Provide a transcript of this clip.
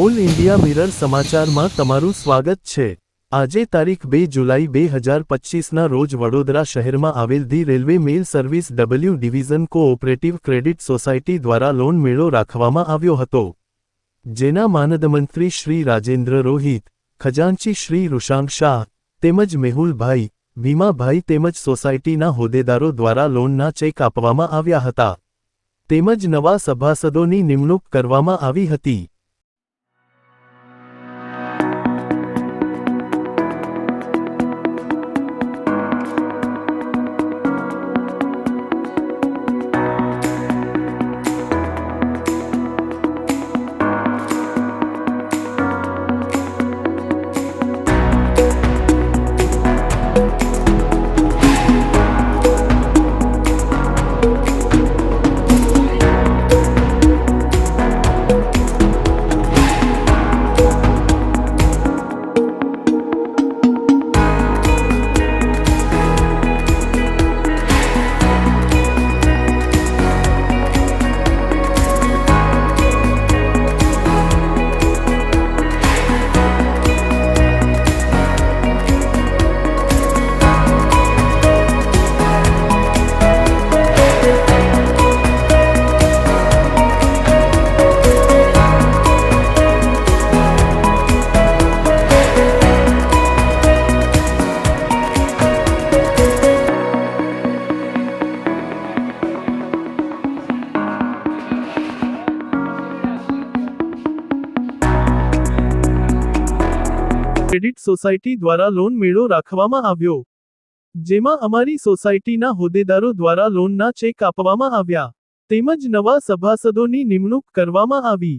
All India mirror સમાચારમાં તમારું સ્વાગત છે. આજે તારીખ બે જુલાઈ બે હજાર પચીસના રોજ વડોદરા શહેરમાં આવેલ the railway mail service W division cooperative credit society દ્વારા લોન મેળો રાખવામાં આવ્યો હતો. જેના માનદમંત્રી શ્રી રાજેન્દ્ર રોહિત, ખજાનચી શ્રી ઋષાંક શાહ, તેમજ મેહુલભાઈ, ભીમાભાઈ તેમજ સોસાયટીના હોદ્દેદારો દ્વારા લોનના ચેક આપવામાં આવ્યા હતા. તેમજ નવા સભાસદોની નિમણૂક કરવામાં આવી હતી. ક્રેડિટ સોસાયટી દ્વારા લોન મેળો રાખવામાં આવ્યો. જેમાં અમારી સોસાયટીના હોદ્દેદારો દ્વારા લોનના ચેક આપવામાં આવ્યા. તેમજ નવા સભાસદોની નિમણૂક કરવામાં આવી.